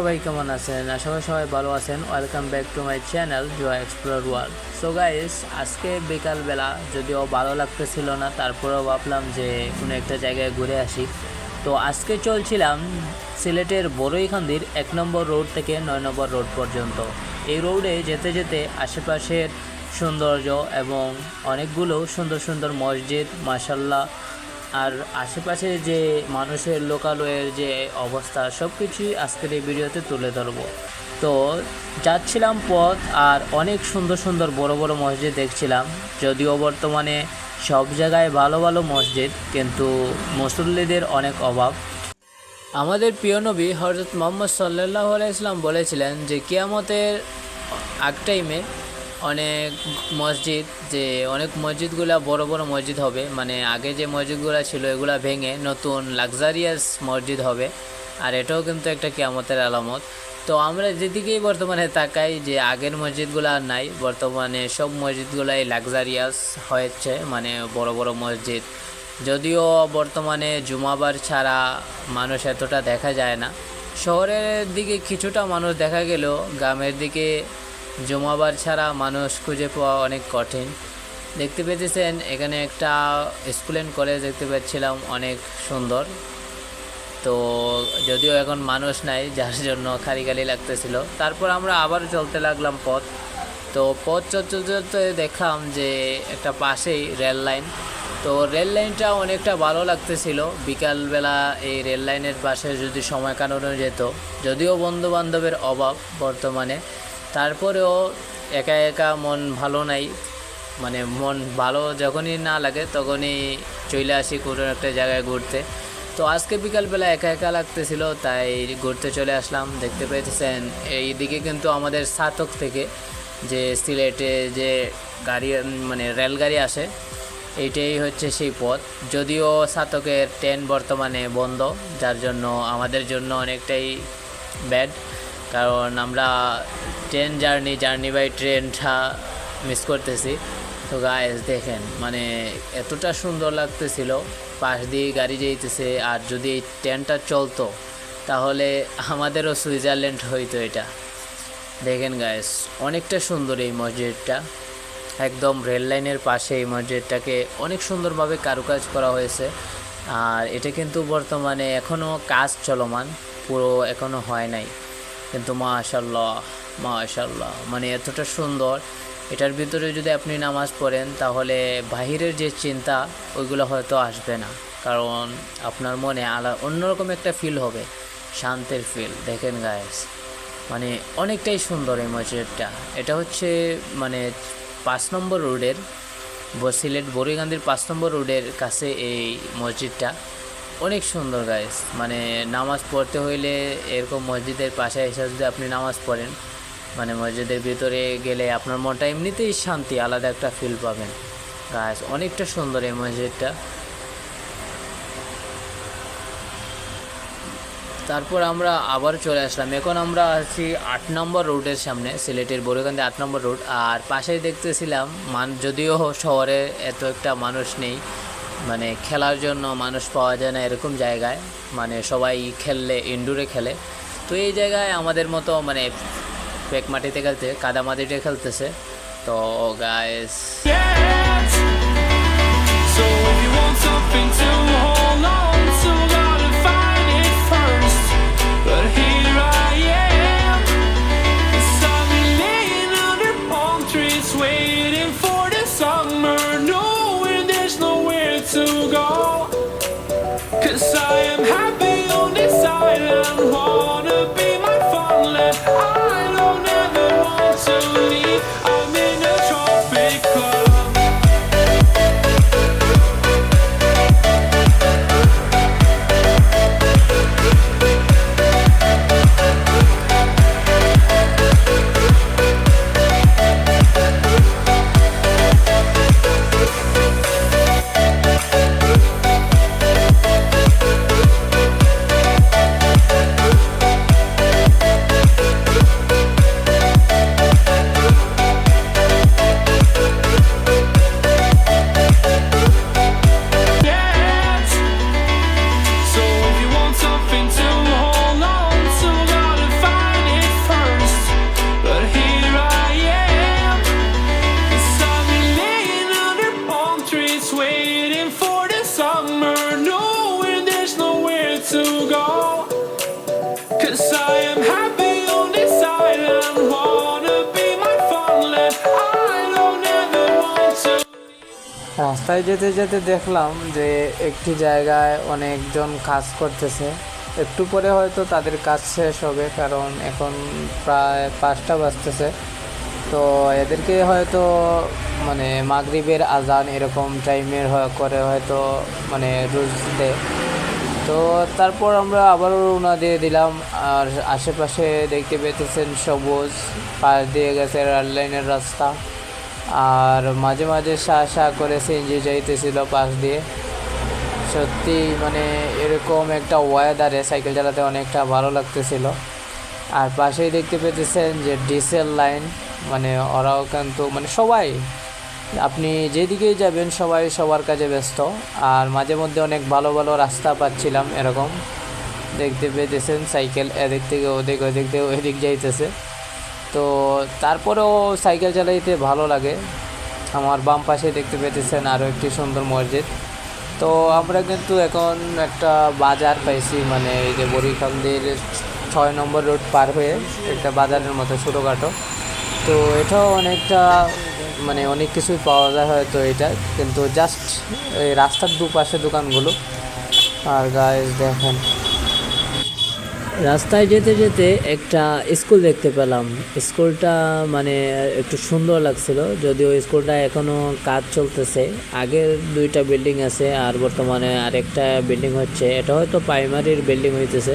সবাই কেমন আছেন? আশা করি সবাই ভালো আছেন। Welcome back to my channel Joy explore world so guys আজকে বিকালবেলা যদিও ভালো লাগতেছিল না, তারপরেও ভাবলাম যে কোনো একটা জায়গায় ঘুরে আসি। তো আজকে চলছিলাম সিলেটের বড়ইখান্দির এক নম্বর রোড থেকে নয় নম্বর রোড পর্যন্ত। এই রোডে যেতে যেতে আশেপাশের সৌন্দর্য এবং অনেকগুলো সুন্দর সুন্দর মসজিদ মাসাল্লাহ আর আশেপাশে যে মানুষের লোকালয়ের যে অবস্থা সব কিছুই আজকের এই ভিডিওতে তুলে ধরবো। তো যাচ্ছিলাম পথ আর অনেক সুন্দর সুন্দর বড় বড় মসজিদ দেখছিলাম। যদিও বর্তমানে সব জায়গায় ভালো ভালো মসজিদ, কিন্তু মুসল্লিদের অনেক অভাব। আমাদের প্রিয় নবী হজরত মোহাম্মদ সাল্লাহ ইসলাম বলেছিলেন যে, কিয়ামতের আগ টাইমে অনেক মসজিদ, যে অনেক মসজিদগুলা বড় বড় মসজিদ হবে। মানে আগে যে মসজিদগুলো ছিল, এগুলো ভেঙে নতুন লাক্সারিয়াস মসজিদ হবে। আর এটাও কিন্তু একটা কিয়ামতের আলামত। তো আমরা যেদিকেই বর্তমানে তাকাই যে আগের মসজিদগুলো আর নাই, বর্তমানে সব মসজিদগুলাই লাক্সারিয়াস হয়েছে মানে বড় বড় মসজিদ। যদিও বর্তমানে জুমাবার ছাড়া মানুষ এতটা দেখা যায় না। শহরের দিকে কিছুটা মানুষ দেখা গেলেও গ্রামের দিকে জুমাবার ছাড়া মানুষ খুঁজে পাওয়া অনেক কঠিন। দেখতে পেতেছেন এখানে একটা স্কুল অ্যান্ড কলেজ দেখতে পাচ্ছিলাম, অনেক সুন্দর। তো যদিও এখন মানুষ নাই, যার জন্য খালি খালি লাগতেছিল। তারপর আমরা আবার চলতে লাগলাম পথ। তো পথ চলতে চলতে দেখলাম যে একটা পাশেই রেল লাইন। তো রেল লাইনটা অনেকটা ভালো লাগতেছিল। বিকালবেলা এই রেল লাইনের পাশে যদি সময় কাটানো যেত, যদিও বন্ধু বান্ধবের অভাব বর্তমানে। তারপরেও একা একা মন ভালো নাই। মানে মন ভালো যখনই না লাগে তখনই চলে আসি কোনো একটা জায়গায় ঘুরতে। তো আজকে বিকালবেলা একা একা লাগতেছিল, তাই ঘুরতে চলে আসলাম। দেখতে পেয়েছেন, এইদিকে কিন্তু আমাদের সাতক থেকে যে সিলেটে যে গাড়ি মানে রেলগাড়ি আসে, এইটাই হচ্ছে সেই পথ। যদিও সাতকের ট্রেন বর্তমানে বন্ধ, যার জন্য আমাদের জন্য অনেকটাই ব্যাড কারণ আমরা ট্রেন জার্নি জার্নি বাই ট্রেনটা মিস করতেছি। তো গায়েস দেখেন মানে এতটা সুন্দর লাগতেছিল, পাশ দিয়ে গাড়ি যেতেছে আর যদি এই ট্রেনটা চলতো, তাহলে আমাদেরও সুইজারল্যান্ড হইতো এটা। দেখেন গায়েস অনেকটা সুন্দর এই মসজিদটা। একদম রেল লাইনের পাশে এই মসজিদটাকে অনেক সুন্দরভাবে কারুকাজ করা হয়েছে। আর এটা কিন্তু বর্তমানে এখনও কাজ চলমান, পুরো এখনও হয় নাই। কিন্তু মাশাল্লাহ মাশাল্লাহ মানে এতটা সুন্দর। এটার ভিতরে যদি আপনি নামাজ পড়েন, তাহলে বাহিরের যে চিন্তা, ওইগুলো হয়তো আসবে না। কারণ আপনার মনে আলা, অন্যরকম একটা ফিল হবে। শান্তির ফিল দেখেন গায়েস মানে অনেকটাই সুন্দর এই মসজিদটা। এটা হচ্ছে মানে পাঁচ নম্বর রোডের সিলেট বড়িগান্ধির পাঁচ নম্বর রোডের কাছে এই মসজিদটা। অনেক সুন্দর গাইস মানে নামাজ পড়তে হইলে এরকম মসজিদের পাশে এসে যদি আপনি নামাজ পড়েন মানে মসজিদের ভিতরে গেলে আপনার মনটা এমনিতেই শান্তি, আলাদা একটা ফিল পাবেন। গাছ অনেকটা সুন্দর এই মসজিদটা। তারপর আমরা আবার চলে আসলাম। এখন আমরা আছি আট নম্বর রোডের সামনে, সিলেটের বড়িকান্দি আট নম্বর রোড। আর পাশেই দেখতেছিলাম, মান যদিও শহরে এত একটা মানুষ নেই মানে খেলার জন্য মানুষ পাওয়া যায় না এরকম জায়গায় মানে সবাই খেললে ইনডোরে খেলে তো এই জায়গায় আমাদের মতো মানে পেক মাটিতে খেলতে, কাদা মাটিতে খেলতেছে তো Yes. So রাস্তায় যেতে যেতে দেখলাম যে একটি জায়গায় অনেকজন কাজ করতেছে। একটু পরে হয়তো তাদের কাজ শেষ হবে, কারণ এখন প্রায় পাঁচটা বাজতেছে। তো এদেরকে হয়তো মানে মাগরিবের আজান এরকম টাইমের করে হয়তো মানে রোজ দেয়। তো তারপর আমরা আবারও রওনা দিয়ে দিলাম। আর আশেপাশে দেখতে পেতেছেন সবুজ, পাশ দিয়ে গেছে রেল লাইনের রাস্তা। আর মাঝে মাঝে শাহ শাহ করে সিএনজি যাইতেছিল পাশ দিয়ে। সত্যি মানে এরকম একটা ওয়েদারে সাইকেল চালাতে অনেকটা ভালো লাগতেছিল। আর পাশেই দেখতে পেতেছেন যে ডিসেল লাইন মানে ওরাও কিন্তু মানে সবাই, আপনি যেদিকেই যাবেন সবাই সবার কাজে ব্যস্ত। আর মাঝে মধ্যে অনেক ভালো ভালো রাস্তা পাচ্ছিলাম এরকম। দেখতে পেতেছেন সাইকেল এদিক থেকে ওদিক ওদিক থেকে ওইদিক যাইতেছে। তো তারপরেও সাইকেল চালাইতে ভালো লাগে। আমার বাম পাশে দেখতে পেতেছেন আরও একটি সুন্দর মসজিদ। তো আমরা কিন্তু এখন একটা বাজার পাইছি মানে এই যে বরিখালদের ছয় নম্বর রোড পার হয়ে একটা বাজারের মতো ছোটোখাটো। তো এটাও অনেকটা মানে অনেক কিছুই পাওয়া যায় হয়তো এটা, কিন্তু জাস্ট এই রাস্তার দুপাশে দোকানগুলো। আর গায়ে দেখেন। রাস্তায় যেতে যেতে একটা স্কুল দেখতে পেলাম। স্কুলটা মানে একটু সুন্দর লাগছিল, যদিও স্কুলটা এখনও কাজ চলতেছে। আগের দুইটা বিল্ডিং আছে আর বর্তমানে আরেকটা বিল্ডিং হচ্ছে, এটা হয়তো প্রাইমারির বিল্ডিং হইতেছে।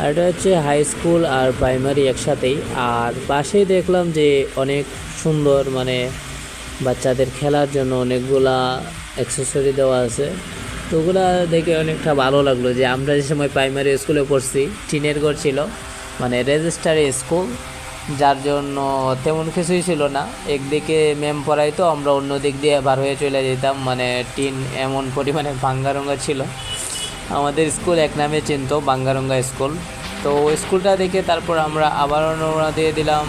আর এটা হচ্ছে হাই স্কুল আর প্রাইমারি একসাথেই। আর পাশেই দেখলাম যে অনেক সুন্দর মানে বাচ্চাদের খেলার জন্য অনেকগুলা অ্যাক্সেসরি দেওয়া আছে। তো ওগুলো দেখে অনেকটা ভালো লাগল যে আমরা যে সময় প্রাইমারি স্কুলে পড়ছি, টিনের ঘর ছিল মানে রেজিস্টারি স্কুল যার জন্য তেমন কিছুই ছিল না। একদিকে ম্যাম পড়াইতো, আমরা অন্য দিক দিয়ে বার হয়ে চলে যেতাম মানে টিন এমন পরিমাণে ভাঙ্গারঙ্গা ছিল। আমাদের স্কুল এক নামে চিনত বাঙ্গারঙ্গা স্কুল তো স্কুলটা দেখে তারপর আমরা আবারও রওনা দিয়ে দিলাম।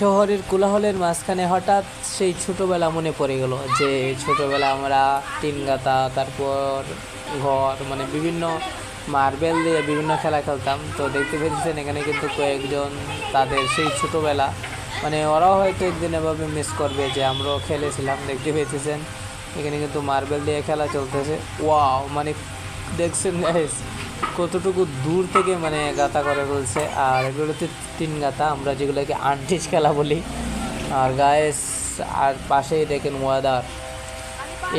শহরের কোলাহলের মাঝখানে হঠাৎ সেই ছোটোবেলা মনে পড়ে গেল যে ছোটোবেলা আমরা টিন গাতা তারপর ঘর মানে বিভিন্ন মার্বেল দিয়ে বিভিন্ন খেলা খেলতাম। তো দেখতে পেয়েছেন এখানে কিন্তু কয়েকজন তাদের সেই ছোটোবেলা। মানে ওরাও হয়তো একদিন এভাবে মিস করবে যে আমরাও খেলেছিলাম দেখতে পেয়েছেন। এখানে কিন্তু মার্বেল দিয়ে খেলা চলতেছে। ওয়াও মানে দেখছেন guys, কতটুকু দূর থেকে মানে গাতা করে ফেলছে আর এগুলোতে তিন গাতা, আমরা যেগুলোকে আন্টিস খেলা বলি। আর গায়ে আর পাশেই দেখেন ওয়াদার।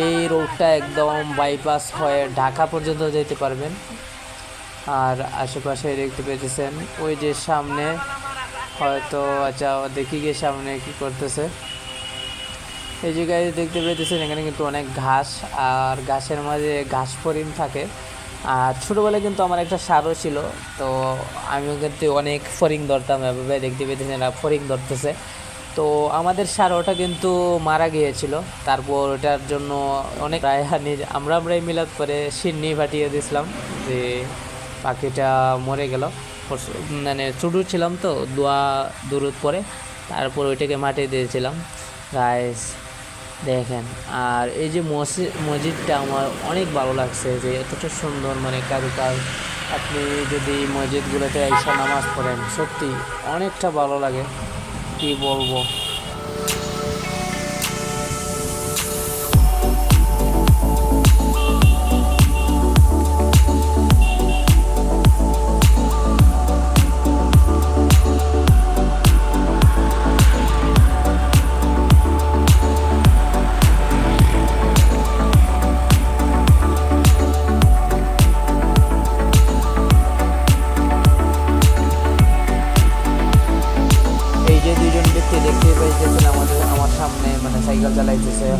এই রোডটা একদম বাইপাস হয়ে ঢাকা পর্যন্ত যেতে পারবেন। আর আশেপাশে দেখতে পেতেছেন ওই যে সামনে হয়তো আচ্ছা দেখি গিয়ে সামনে কি করতেছে। এই জায়গায় দেখতে পেতেছেন এখানে কিন্তু অনেক ঘাস, আর ঘাসের মাঝে ঘাস ফরিং থাকে। আর ছোটোবেলায় কিন্তু আমার একটা সারও ছিল, তো আমিও কিন্তু অনেক ফরিং ধরতাম, এভাবে দেখতে পেতেছেন এরা ফরিং ধরতেছে। তো আমাদের সার ওটা কিন্তু মারা গিয়েছিল, তারপর ওটার জন্য অনেক প্রায় হানি- আমরা আমরাই মিলাদ করে সিন্নি ফাটিয়ে দিয়েছিলাম যে পাখিটা মরে গেল। মানে ছোটো ছিলাম তো, দোয়া দূরত পরে, তারপর ওইটাকে মাটি দিয়েছিলাম। গাইস দেখেন, আর এই যে মসজিদ মসজিদটা আমার অনেক ভালো লাগছে যে এতটা সুন্দর মানে কারুকাজ। আপনি যদি মসজিদগুলোতে এসে নামাজ পড়েন, সত্যি অনেকটা ভালো লাগে। কি বলব?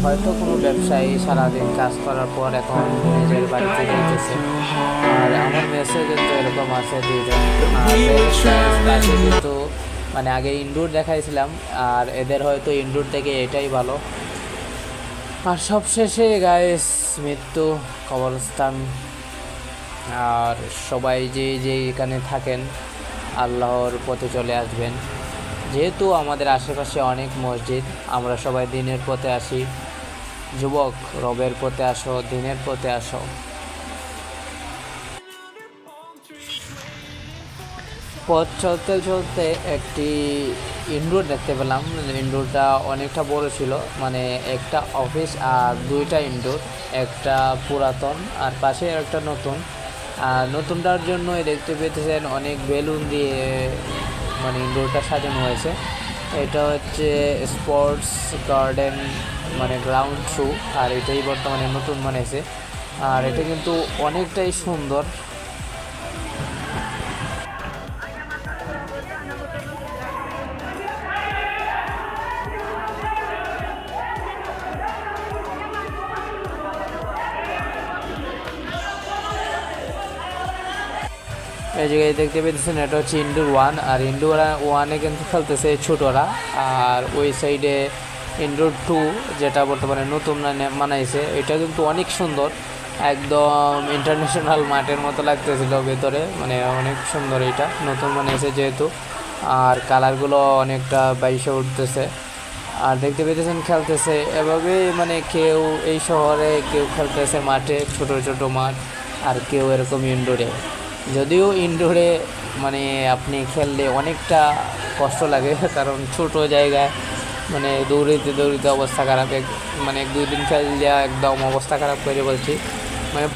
হয়তো কোনো ব্যবসায়ী সারাদিন কাজ করার পর এখন নিজের বাড়িতে যাইতেছে। আর আমার মেসে কিন্তু এরকম আছে দুইজন। আর কিন্তু মানে আগে ইনডোর দেখাইছিলাম, আর এদের হয়তো ইনডোর থেকে এটাই ভালো। আর সবশেষে গায়েস মৃত্যু, কবরস্থান। আর সবাই যে যে এখানে থাকেন, আল্লাহর পথে চলে আসবেন। যেহেতু আমাদের আশেপাশে অনেক মসজিদ, আমরা সবাই দিনের পথে আসি। যুবক, রবের পথে আসো, দিনের পথে আসো। পথ চলতে চলতে একটি ইনডোর দেখতে পেলাম। ইনডোরটা অনেকটা বড় ছিল মানে একটা অফিস আর দুইটা ইনডোর, একটা পুরাতন আর পাশে একটা নতুন। আর নতুনটার জন্য দেখতে পেতেছেন অনেক বেলুন দিয়ে মানে ইনডোরটা সাজানো হয়েছে। এটা হচ্ছে স্পোর্টস গার্ডেন মানে গ্রাউন্ড শু আর এটাই বর্তমানে নতুন বানিয়েছে আর এটা কিন্তু অনেকটাই সুন্দর। এই জায়গায় দেখতে পেতেছেন, এটা হচ্ছে ইন্ডোর ওয়ান আর ইন্ডোর ওয়ানে কিন্তু খেলতেছে ছোটরা। আর ওই সাইডে ইন্ডোর টু যেটা বর্তমানে নতুন মানে- বানাইছে, এটা কিন্তু অনেক সুন্দর। একদম ইন্টারন্যাশনাল মাঠের মতো লাগতেছিল ভেতরে মানে অনেক সুন্দর এটা, নতুন বানিয়েছে যেহেতু। আর কালারগুলো অনেকটা বাইশে উঠতেছে। আর দেখতে পেতেছেন খেলতেছে এভাবেই মানে কেউ এই শহরে কেউ খেলতেছে মাঠে, ছোট ছোট মাঠ, আর কেউ এরকম ইনডোরে যদিও ইনডোরে মানে আপনি খেললে অনেকটা কষ্ট লাগে, কারণ ছোট জায়গায় মানে দৌড়িতে দৌড়িতে অবস্থা খারাপ, এক মানে এক দুই দিন খেললে একদম অবস্থা খারাপ করে বলছি। মানে